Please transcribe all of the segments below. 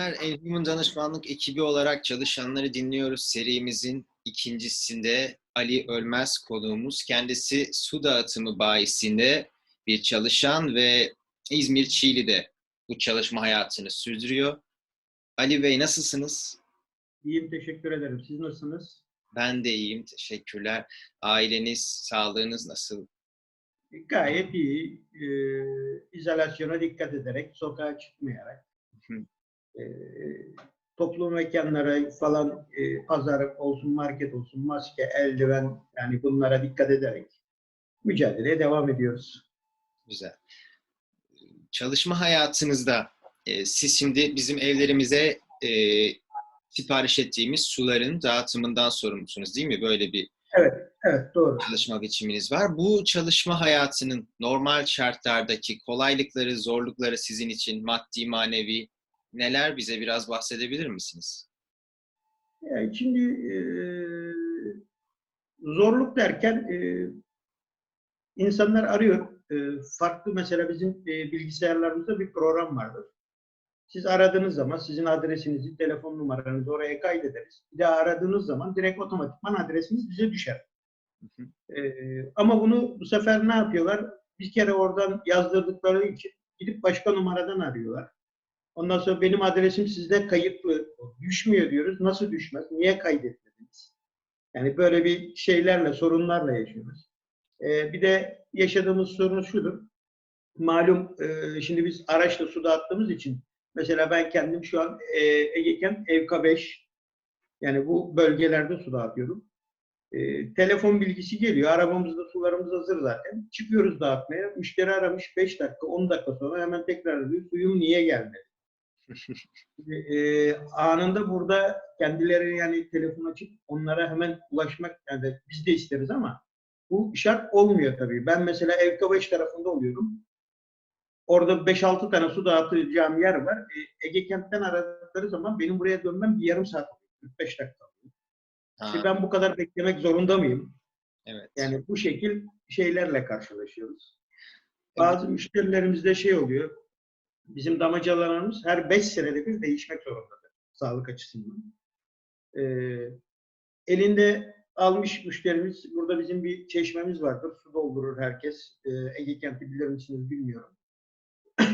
Günler. Enhuman Danışmanlık ekibi olarak çalışanları dinliyoruz. Serimizin ikincisinde Ali Ölmez konuğumuz. Kendisi su dağıtımı bayisinde bir çalışan ve İzmir Çiğli'de bu çalışma hayatını sürdürüyor. Ali Bey nasılsınız? İyiyim, teşekkür ederim. Siz nasılsınız? Ben de iyiyim. Teşekkürler. Aileniz, sağlığınız nasıl? Gayet iyi. Ee, izolasyona dikkat ederek, sokağa çıkmayarak, Hı. E, toplu mekanlara falan, e, pazar olsun, market olsun, maske, eldiven, yani bunlara dikkat ederek mücadeleye devam ediyoruz. Güzel. Çalışma hayatınızda e, siz şimdi bizim evlerimize e, sipariş ettiğimiz suların dağıtımından sorumlusunuz değil mi? Böyle bir Evet, evet doğru. çalışma biçiminiz var. Bu çalışma hayatının normal şartlardaki kolaylıkları, zorlukları sizin için maddi, manevi neler bize biraz bahsedebilir misiniz? Yani şimdi e, zorluk derken e, insanlar arıyor. E, farklı mesela bizim e, bilgisayarlarımızda bir program vardır. Siz aradığınız zaman sizin adresinizi, telefon numaranızı oraya kaydederiz. Bir daha aradığınız zaman direkt otomatikman adresiniz bize düşer. Hı E, ama bunu bu sefer ne yapıyorlar? Bir kere oradan yazdırdıkları için gidip başka numaradan arıyorlar. Ondan sonra benim adresim sizde kayıtlı. Düşmüyor diyoruz. Nasıl düşmez? Niye kaydetmediniz? Yani böyle bir şeylerle, sorunlarla yaşıyoruz. Ee, bir de yaşadığımız sorun şudur. Malum e, şimdi biz araçla su dağıttığımız için mesela ben kendim şu an e, Egeken Evka 5 yani bu bölgelerde su dağıtıyorum. E, telefon bilgisi geliyor. Arabamızda sularımız hazır zaten. Çıkıyoruz dağıtmaya. Müşteri aramış 5 dakika, 10 dakika sonra hemen tekrar arıyor. Suyum niye gelmedi? E, anında burada kendileri yani telefon açıp onlara hemen ulaşmak yani biz de isteriz ama bu şart olmuyor tabii. Ben mesela Evkabaş tarafında oluyorum. Orada 5-6 tane su dağıtacağım yer var. E, Ege Kent'ten aradıkları zaman benim buraya dönmem bir yarım saat oluyor. 45 dakika oluyor. Şimdi ben bu kadar beklemek zorunda mıyım? evet. Yani bu şekil şeylerle karşılaşıyoruz. Bazı müşterilerimizde şey oluyor. Bizim damacanalarımız her 5 senede bir değişmek zorundadır. Sağlık açısından. Ee, elinde almış müşterimiz, burada bizim bir çeşmemiz vardır. Su doldurur herkes. Ee, Ege kenti bilir misiniz bilmiyorum.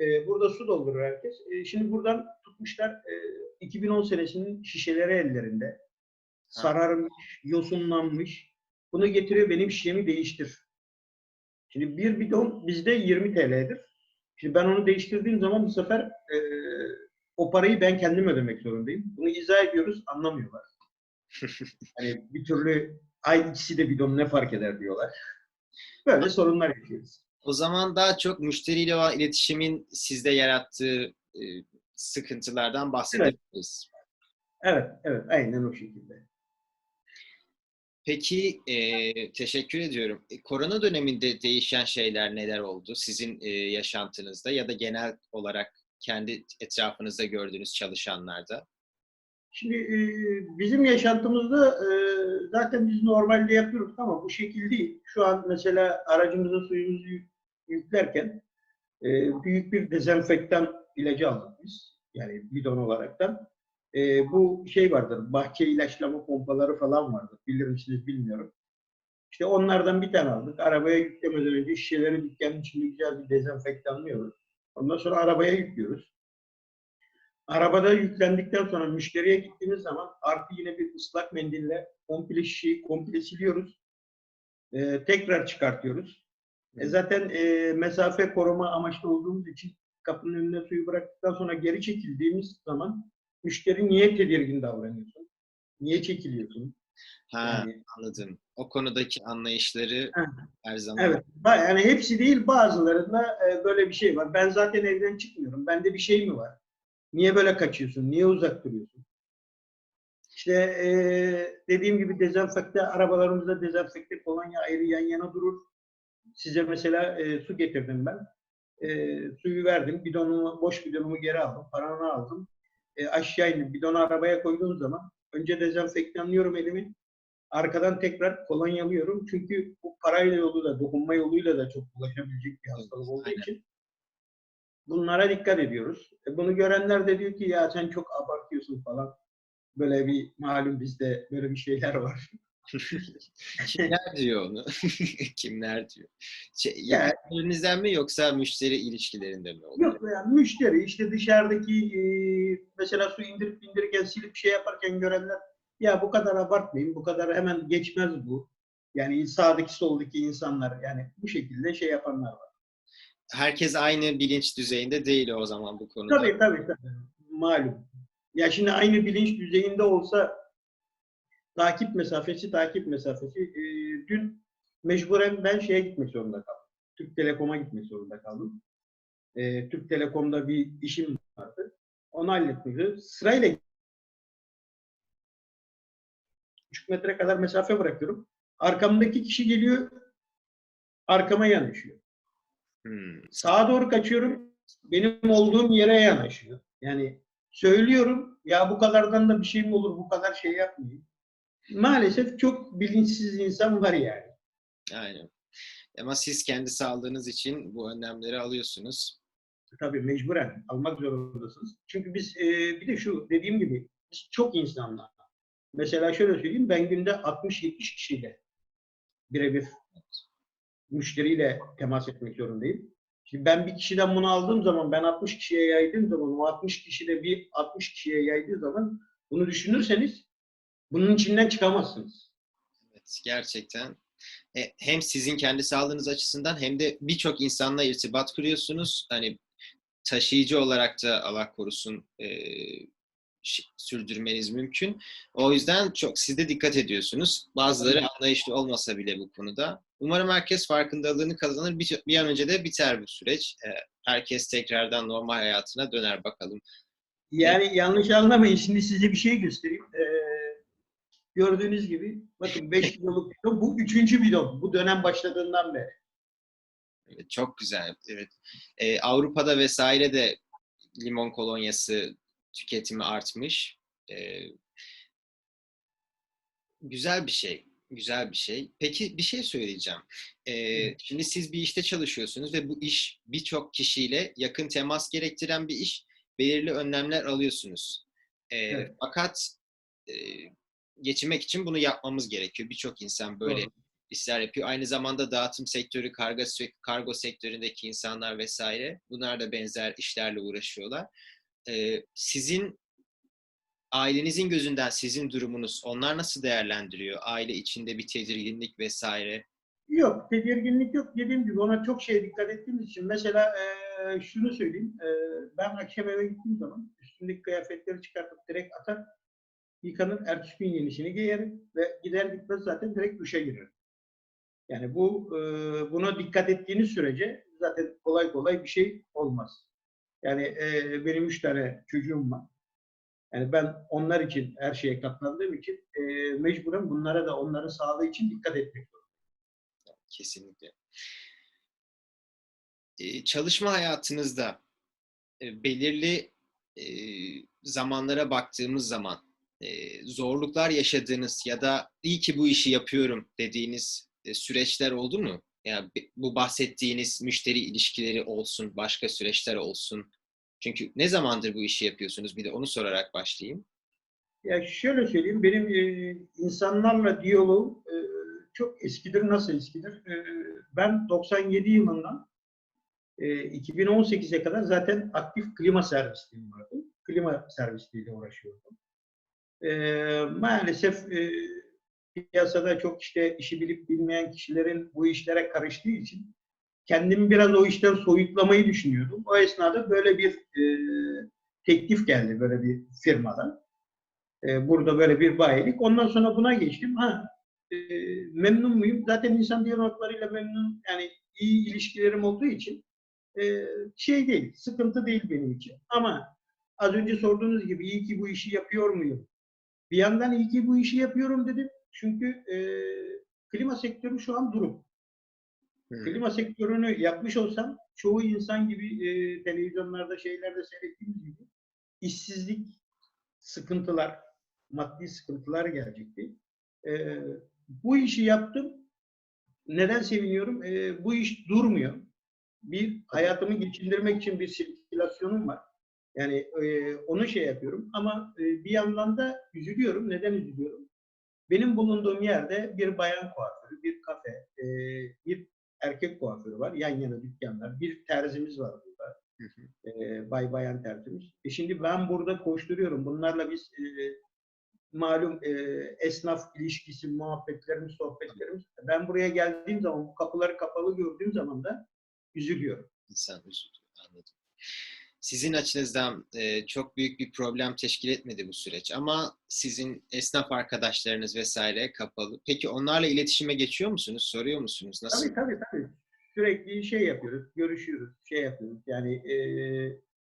Ee, burada su doldurur herkes. Ee, şimdi buradan tutmuşlar e, 2010 senesinin şişeleri ellerinde. Sararmış, yosunlanmış. Bunu getiriyor benim şişemi değiştir. Şimdi bir bidon bizde 20 TL'dir. Şimdi ben onu değiştirdiğim zaman bu sefer e, o parayı ben kendim ödemek zorundayım. Bunu izah ediyoruz, anlamıyorlar. Hani bir türlü ay ikisi de bidon ne fark eder diyorlar. Böyle sorunlar yaşıyoruz. O zaman daha çok müşteriyle olan iletişimin sizde yarattığı e, sıkıntılardan bahsedebiliriz. Evet, evet, aynen o şekilde. Peki, e, teşekkür ediyorum. E, korona döneminde değişen şeyler neler oldu sizin e, yaşantınızda ya da genel olarak kendi etrafınızda gördüğünüz çalışanlarda? Şimdi e, bizim yaşantımızda e, zaten biz normalde yapıyoruz ama bu şekil değil. Şu an mesela aracımıza suyumuzu yük- yüklerken e, büyük bir dezenfektan ilacı aldık biz. Yani bidon olaraktan. E, bu şey vardır, bahçe ilaçlama pompaları falan vardır. Bilir misiniz bilmiyorum. İşte onlardan bir tane aldık. Arabaya yüklemeden önce şişeleri dükkanın içinde güzel bir dezenfektanlıyoruz. Ondan sonra arabaya yüklüyoruz. Arabada yüklendikten sonra müşteriye gittiğimiz zaman artı yine bir ıslak mendille komple şişeyi komple siliyoruz. Ee, tekrar çıkartıyoruz. E zaten e, mesafe koruma amaçlı olduğumuz için kapının önüne suyu bıraktıktan sonra geri çekildiğimiz zaman müşteri niye tedirgin davranıyorsun? Niye çekiliyorsun? Ha, Yani- anladım. O konudaki anlayışları Ha, her zaman Evet. Yani hepsi değil bazılarında e, böyle bir şey var. Ben zaten evden çıkmıyorum. Bende bir şey mi var? Niye böyle kaçıyorsun? Niye uzak duruyorsun? İşte e, dediğim gibi dezenfekte, arabalarımızda dezenfekte kolonya ayrı yan yana durur. Size mesela e, su getirdim ben. E, suyu verdim. Bidonumu, boş bidonumu geri aldım. Paranı aldım. E, aşağı indim. Bidonu arabaya koyduğum zaman önce dezenfektanlıyorum elimi. Arkadan tekrar kolonyalıyorum. Çünkü bu parayla yolu da, dokunma yoluyla da çok bulaşabilecek bir hastalık olduğu Aynen. için Bunlara dikkat ediyoruz. E, bunu görenler de diyor ki ya sen çok abartıyorsun falan. Böyle bir malum bizde böyle bir şeyler var. Kimler diyor onu? Kimler diyor? Şey, Yani- mi yoksa müşteri ilişkilerinde mi oluyor? Yok yani müşteri işte dışarıdaki e, mesela su indirip indirirken silip şey yaparken görenler ya bu kadar abartmayın bu kadar hemen geçmez bu. Yani sağdaki soldaki insanlar yani bu şekilde şey yapanlar var. Herkes aynı bilinç düzeyinde değil o zaman bu konuda. Tabii tabii tabii. Malum. Ya şimdi aynı bilinç düzeyinde olsa takip mesafesi takip mesafesi. E, dün mecburen ben şeye gitmek zorunda kaldım. Türk Telekom'a gitmek zorunda kaldım. E, Türk Telekom'da bir işim vardı. Onu halletmek üzere. Sırayla buçuk metre kadar mesafe bırakıyorum. Arkamdaki kişi geliyor, arkama yanaşıyor. Hmm. Sağa doğru kaçıyorum, benim olduğum yere yanaşıyor. Yani söylüyorum, ya bu kadardan da bir şey mi olur, bu kadar şey yapmayayım. Maalesef çok bilinçsiz insan var yani. Aynen. Ama siz kendi sağlığınız için bu önlemleri alıyorsunuz. Tabii mecburen almak zorundasınız. Çünkü biz e, bir de şu dediğim gibi biz çok insanlar. Mesela şöyle söyleyeyim ben günde 60-70 kişiyle birebir müşteriyle temas etmek zorundayım. Şimdi ben bir kişiden bunu aldığım zaman ben 60 kişiye yaydığım zaman o 60 kişi de bir 60 kişiye yaydığı zaman bunu düşünürseniz bunun içinden çıkamazsınız. Evet, gerçekten. E, hem sizin kendi sağlığınız açısından hem de birçok insanla irtibat kuruyorsunuz. Hani taşıyıcı olarak da Allah korusun e, sürdürmeniz mümkün. O yüzden çok siz de dikkat ediyorsunuz. Bazıları anlayışlı olmasa bile bu konuda. Umarım herkes farkındalığını kazanır. Bir, bir an önce de biter bu süreç. E, herkes tekrardan normal hayatına döner bakalım. Yani yanlış anlamayın. Şimdi size bir şey göstereyim. Ee, gördüğünüz gibi bakın 5 kiloluk bidon. Bu üçüncü bidon. Bu dönem başladığından beri. Evet, çok güzel. Evet. Ee, Avrupa'da vesaire de limon kolonyası tüketimi artmış. Ee, güzel bir şey. Güzel bir şey. Peki bir şey söyleyeceğim. Ee, şimdi siz bir işte çalışıyorsunuz ve bu iş birçok kişiyle yakın temas gerektiren bir iş. Belirli önlemler alıyorsunuz. Ee, Evet. Fakat e, geçinmek için bunu yapmamız gerekiyor. Birçok insan böyle Doğru. işler yapıyor. Aynı zamanda dağıtım sektörü, kargo, kargo sektöründeki insanlar vesaire bunlar da benzer işlerle uğraşıyorlar. Ee, sizin ailenizin gözünden sizin durumunuz onlar nasıl değerlendiriyor? Aile içinde bir tedirginlik vesaire. Yok, tedirginlik yok. Dediğim gibi ona çok şeye dikkat ettiğimiz için. Mesela eee, şunu söyleyeyim. Eee, ben akşam eve gittiğim zaman üstümdeki kıyafetleri çıkartıp direkt atar, yıkanır, ertesi gün yenisini giyerim ve gider gitmez zaten direkt duşa girerim. Yani bu eee, buna dikkat ettiğiniz sürece zaten kolay kolay bir şey olmaz. Yani eee, benim üç tane çocuğum var. Yani ben onlar için her şeye katlandığım için eee, mecburen bunlara da onların sağlığı için dikkat etmek Kesinlikle. Ee, çalışma hayatınızda e, belirli e, zamanlara baktığımız zaman e, zorluklar yaşadığınız ya da iyi ki bu işi yapıyorum dediğiniz e, süreçler oldu mu? Yani bu bahsettiğiniz müşteri ilişkileri olsun, başka süreçler olsun. Çünkü ne zamandır bu işi yapıyorsunuz? Bir de onu sorarak başlayayım. Ya şöyle söyleyeyim, benim e, insanlarla diyaloğum çok eskidir. Nasıl eskidir? Ben 97 yılından e, 2018'e kadar zaten aktif klima servisliğim vardı. Klima servisliğiyle uğraşıyordum. E, maalesef e, piyasada çok işte işi bilip bilmeyen kişilerin bu işlere karıştığı için kendimi biraz o işten soyutlamayı düşünüyordum. O esnada böyle bir e, teklif geldi böyle bir firmadan. E, burada böyle bir bayilik. Ondan sonra buna geçtim. Ha, e, memnun muyum? Zaten insan diyaloglarıyla memnun. Yani iyi ilişkilerim olduğu için e, şey değil, sıkıntı değil benim için. Ama az önce sorduğunuz gibi iyi ki bu işi yapıyor muyum? Bir yandan iyi ki bu işi yapıyorum dedim. Çünkü e, klima sektörü şu an durum. Hmm. Klima sektörünü yapmış olsam çoğu insan gibi e, televizyonlarda şeylerde seyrettiğimiz gibi işsizlik, sıkıntılar, maddi sıkıntılar gelecekti. E, bu işi yaptım. Neden seviniyorum? E, bu iş durmuyor. bir hayatımı geçindirmek için bir sirkülasyonum var. Yani e, onu şey yapıyorum ama e, bir yandan da üzülüyorum. Neden üzülüyorum? Benim bulunduğum yerde bir bayan kuaförü, bir kafe, e, bir erkek kuaförü var. Yan yana dükkanlar. Bir terzimiz var burada. Hı hı. E, bay bayan terzimiz. E şimdi ben burada koşturuyorum. Bunlarla biz e, malum e, esnaf ilişkisi, muhabbetlerimiz, sohbetlerimiz. Ben buraya geldiğim zaman, bu kapıları kapalı gördüğüm zaman da üzülüyorum. İnsan üzüldü. Anladım. Sizin açınızdan e, çok büyük bir problem teşkil etmedi bu süreç ama sizin esnaf arkadaşlarınız vesaire kapalı. Peki onlarla iletişime geçiyor musunuz? Soruyor musunuz? Nasıl? Tabii tabii tabii. Sürekli şey yapıyoruz, görüşüyoruz, şey yapıyoruz. Yani e,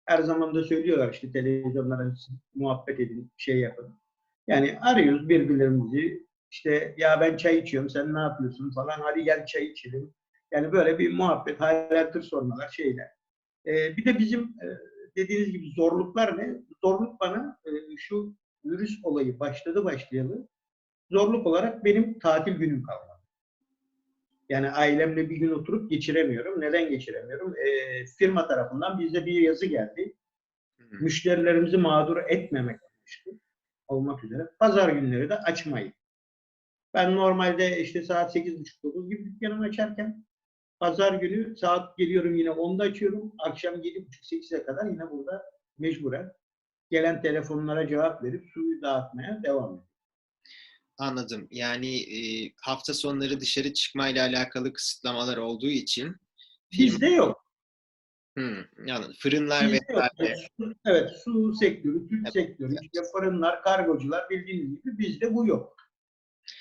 her zaman da söylüyorlar işte televizyonlara muhabbet edin, şey yapın. Yani arıyoruz birbirlerimizi. İşte ya ben çay içiyorum, sen ne yapıyorsun falan. Hadi gel çay içelim. Yani böyle bir muhabbet, hayaldir sormalar, şeyler. E, bir de bizim e, dediğiniz gibi zorluklar ne? Zorluk bana e, şu virüs olayı başladı başlayalı. Zorluk olarak benim tatil günüm kalmadı. Yani ailemle bir gün oturup geçiremiyorum. Neden geçiremiyorum? E, firma tarafından bize bir yazı geldi. Müşterilerimizi mağdur etmemek amaçlı olmak üzere. Pazar günleri de açmayın. Ben normalde işte saat 8.30-9 gibi dükkanımı açarken pazar günü saat geliyorum yine 10'da açıyorum. Akşam 7.30-8'e kadar yine burada mecburen gelen telefonlara cevap verip suyu dağıtmaya devam ediyorum. Anladım. Yani e, hafta sonları dışarı çıkmayla alakalı kısıtlamalar olduğu için Bizde yok. Hı, anladım. Fırınlar Bizde yok. vesaire. Su- Evet, su sektörü, süt Evet, sektörü, işte fırınlar, kargocular bildiğiniz gibi bizde bu yok.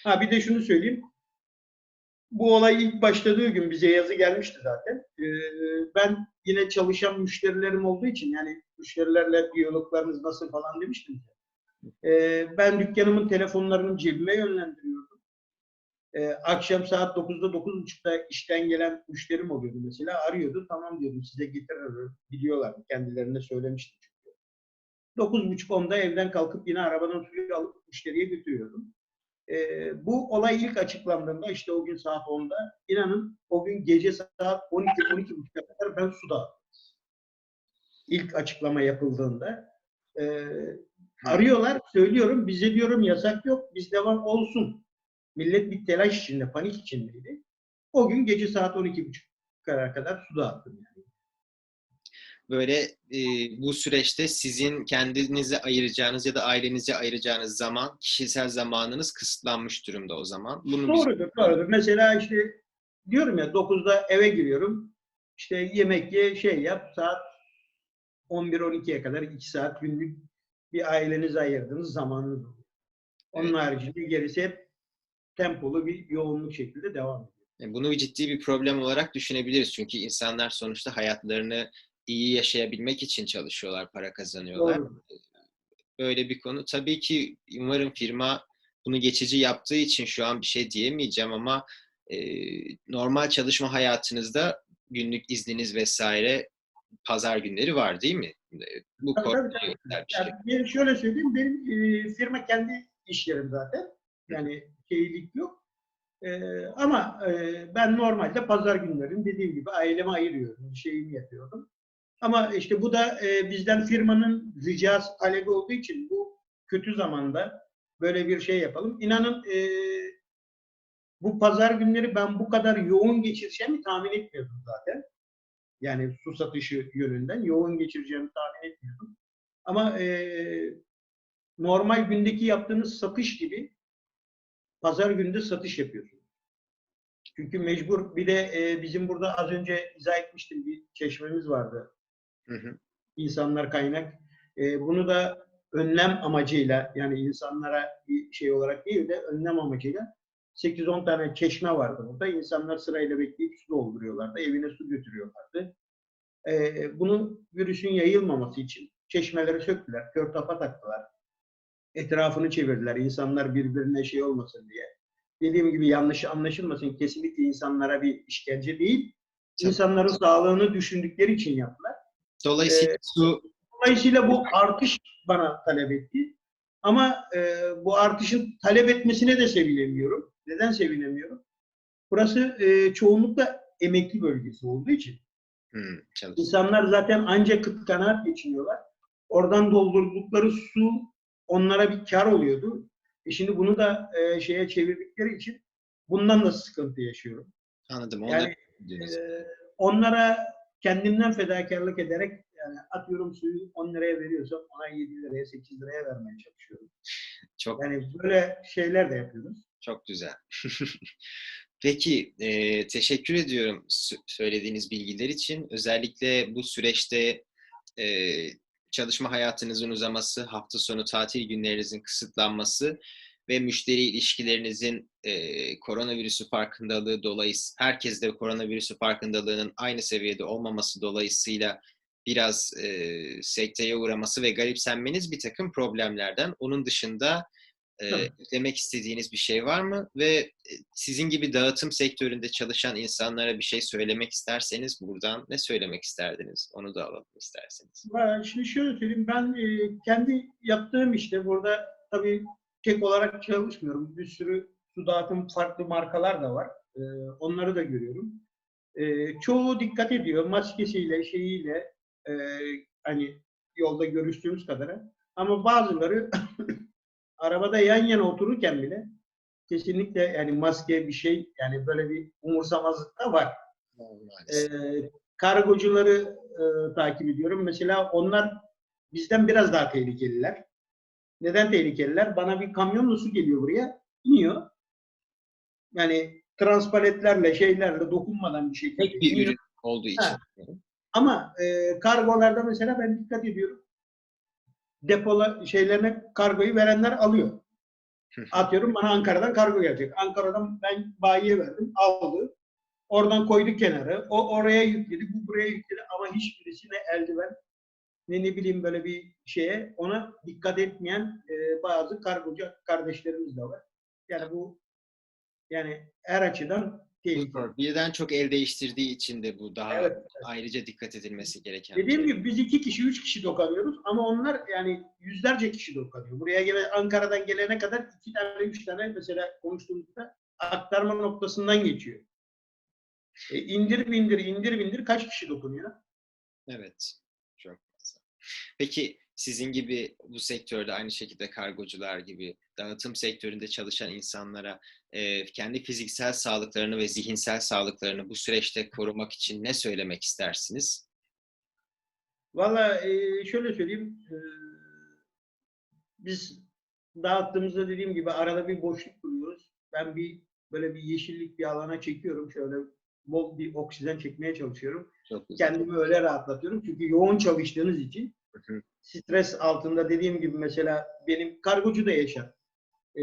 Ha bir de şunu söyleyeyim. Bu olay ilk başladığı gün bize yazı gelmişti zaten. Ee, ben yine çalışan müşterilerim olduğu için yani müşterilerle diyaloglarınız nasıl falan demiştim. Ee, ben dükkanımın telefonlarını cebime yönlendiriyordum. Ee, akşam saat 9'da 9.30'da işten gelen müşterim oluyordu mesela. Arıyordu. Tamam diyordum size getiririm. Biliyorlar. Kendilerine söylemiştim çünkü. 9.30-10'da evden kalkıp yine arabadan suyu alıp müşteriye götürüyordum. Ee, bu olay ilk açıklandığında işte o gün saat 10'da inanın o gün gece saat 12-12.30'a kadar ben suda. İlk açıklama yapıldığında. Ee, arıyorlar, söylüyorum. Bize diyorum yasak yok. Biz devam olsun. Millet bir telaş içinde, panik içindeydi. O gün gece saat 12.30'a kadar suda attım yani. Böyle e, bu süreçte sizin kendinize ayıracağınız ya da ailenize ayıracağınız zaman, kişisel zamanınız kısıtlanmış durumda o zaman. Bunu Doğrudur, doğrudur. Mesela işte diyorum ya 9'da eve giriyorum. İşte yemek ye, şey yap. Saat 11-12'ye kadar 2 saat günlük bir ailenize ayırdığınız zamanınız oluyor. Onun Evet. haricinde gerisi hep tempolu bir yoğunluk şekilde devam ediyor. E, Bunu ciddi bir problem olarak düşünebiliriz. Çünkü insanlar sonuçta hayatlarını iyi yaşayabilmek için çalışıyorlar, para kazanıyorlar. Doğru. Böyle bir konu. Tabii ki umarım firma bunu geçici yaptığı için şu an bir şey diyemeyeceğim ama e, normal çalışma hayatınızda günlük izniniz vesaire pazar günleri var değil mi? Bu Tabii, tabii, tabii. bir şey. Yani benim şöyle söyleyeyim, benim e, firma kendi iş yerim zaten. Yani şeylik yok. E, ama e, ben normalde pazar günlerini dediğim gibi aileme ayırıyorum. Şeyimi yapıyordum. Ama işte bu da e, bizden firmanın ricası talebi olduğu için bu kötü zamanda böyle bir şey yapalım. İnanın e, bu pazar günleri ben bu kadar yoğun geçireceğimi tahmin etmiyordum zaten. Yani su satışı yönünden yoğun geçireceğimi tahmin etmiyordum. Ama e, normal gündeki yaptığınız satış gibi pazar günde satış yapıyorsunuz. Çünkü mecbur bir de e, bizim burada az önce izah etmiştim bir çeşmemiz vardı. Hı hı. İnsanlar kaynak. E, bunu da önlem amacıyla yani insanlara bir şey olarak değil de önlem amacıyla 8-10 tane çeşme vardı burada. İnsanlar sırayla bekleyip su dolduruyorlardı. Evine su götürüyorlardı. E, bunun virüsün yayılmaması için çeşmeleri söktüler. Kör tapa taktılar. Etrafını çevirdiler. İnsanlar birbirine şey olmasın diye. Dediğim gibi yanlış anlaşılmasın. Kesinlikle insanlara bir işkence değil. İnsanların sağlığını düşündükleri için yaptılar. Dolayısıyla Ee, su Dolayısıyla bu artış bana talep etti. Ama e, bu artışın talep etmesine de sevinemiyorum. Neden sevinemiyorum? Burası e, çoğunlukla emekli bölgesi olduğu için Hmm. İnsanlar zaten ancak kıt kanaat geçiniyorlar. Oradan doldurdukları su onlara bir kar oluyordu. E şimdi bunu da e, şeye çevirdikleri için bundan da sıkıntı yaşıyorum. Anladım. Onu Yani e, onlara kendimden fedakarlık ederek yani atıyorum suyu 10 liraya veriyorsam ona 7 liraya 8 liraya vermeye çalışıyorum. Çok Yani böyle şeyler de yapıyoruz. Çok güzel. Peki, e, teşekkür ediyorum sö- söylediğiniz bilgiler için. Özellikle bu süreçte e, çalışma hayatınızın uzaması, hafta sonu tatil günlerinizin kısıtlanması ve müşteri ilişkilerinizin e, koronavirüsü farkındalığı dolayısıyla, herkeste koronavirüsü farkındalığının aynı seviyede olmaması dolayısıyla biraz e, sekteye uğraması ve garipsenmeniz bir takım problemlerden. Onun dışında e, Tabii. eklemek istediğiniz bir şey var mı? Ve e, sizin gibi dağıtım sektöründe çalışan insanlara bir şey söylemek isterseniz buradan ne söylemek isterdiniz? Onu da alalım isterseniz. Şimdi şöyle söyleyeyim, ben e, kendi yaptığım işte burada tabii tek olarak çalışmıyorum. Bir sürü su dağıtım farklı markalar da var. E, onları da görüyorum. E, çoğu dikkat ediyor maskesiyle, şeyiyle e, hani yolda görüştüğümüz kadarı. Ama bazıları arabada yan yana otururken bile kesinlikle yani maske bir şey yani böyle bir umursamazlık da var. Ee, kargocuları e, takip ediyorum. Mesela onlar bizden biraz daha tehlikeliler. Neden tehlikeliler? Bana bir kamyonla su geliyor buraya, iniyor. Yani transpaletlerle, şeylerle dokunmadan bir şekilde Tek bir ürün olduğu için. Ha. Ama e, kargolarda mesela ben dikkat ediyorum. Depola şeylerine kargoyu verenler alıyor. Atıyorum bana Ankara'dan kargo gelecek. Ankara'dan ben bayiye verdim, aldı. Oradan koydu kenara. O oraya yükledi, bu buraya yükledi ama hiçbirisi ne eldiven ne ne bileyim böyle bir şeye ona dikkat etmeyen e, bazı kargocu kardeşlerimiz de var. Yani bu yani her açıdan tehlikeli. Birden çok el değiştirdiği için de bu daha Evet. ayrıca dikkat edilmesi gereken Dediğim şey. gibi biz iki kişi, üç kişi dokanıyoruz ama onlar yani yüzlerce kişi dokanıyor. Buraya gele, Ankara'dan gelene kadar iki tane, üç tane mesela konuştuğumuzda aktarma noktasından geçiyor. E, indir bindir, indir bindir kaç kişi dokunuyor? Evet. Peki sizin gibi bu sektörde aynı şekilde kargocular gibi dağıtım sektöründe çalışan insanlara e, kendi fiziksel sağlıklarını ve zihinsel sağlıklarını bu süreçte korumak için ne söylemek istersiniz? Valla e, şöyle söyleyeyim. e, biz dağıttığımızda dediğim gibi arada bir boşluk buluyoruz. Ben bir böyle bir yeşillik bir alana çekiyorum. Şöyle bol bir oksijen çekmeye çalışıyorum. Çok güzel. kendimi öyle rahatlatıyorum. Çünkü yoğun çalıştığınız için Hı stres altında dediğim gibi mesela benim kargocu da yaşar. Ee,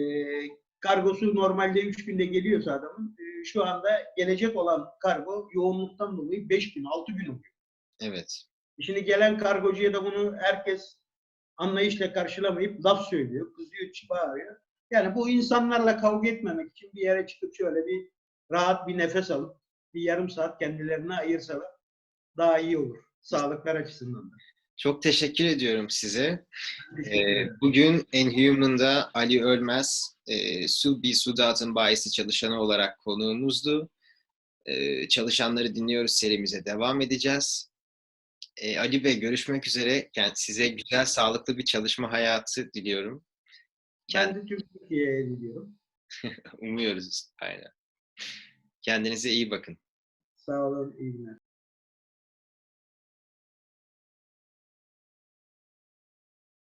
kargosu normalde 3 günde geliyorsa adamın e, şu anda gelecek olan kargo yoğunluktan dolayı 5 gün, 6 gün oluyor. Evet. Şimdi gelen kargocuya da bunu herkes anlayışla karşılamayıp laf söylüyor, kızıyor, bağırıyor. Yani bu insanlarla kavga etmemek için bir yere çıkıp şöyle bir rahat bir nefes alıp bir yarım saat kendilerine ayırsalar daha iyi olur. Sağlıklar açısından da. Çok teşekkür ediyorum size. Ee, bugün Enhuman'da Ali Ölmez, e, su bir su dağıtım bayisi çalışanı olarak konuğumuzdu. Ee, çalışanları dinliyoruz serimize devam edeceğiz. Ee, Ali Bey görüşmek üzere. Kend- Size güzel, sağlıklı bir çalışma hayatı diliyorum. Ben de Türkiye'ye gidiyorum. Umuyoruz. Aynen. Kendinize iyi bakın. Sağ olun, iyi günler.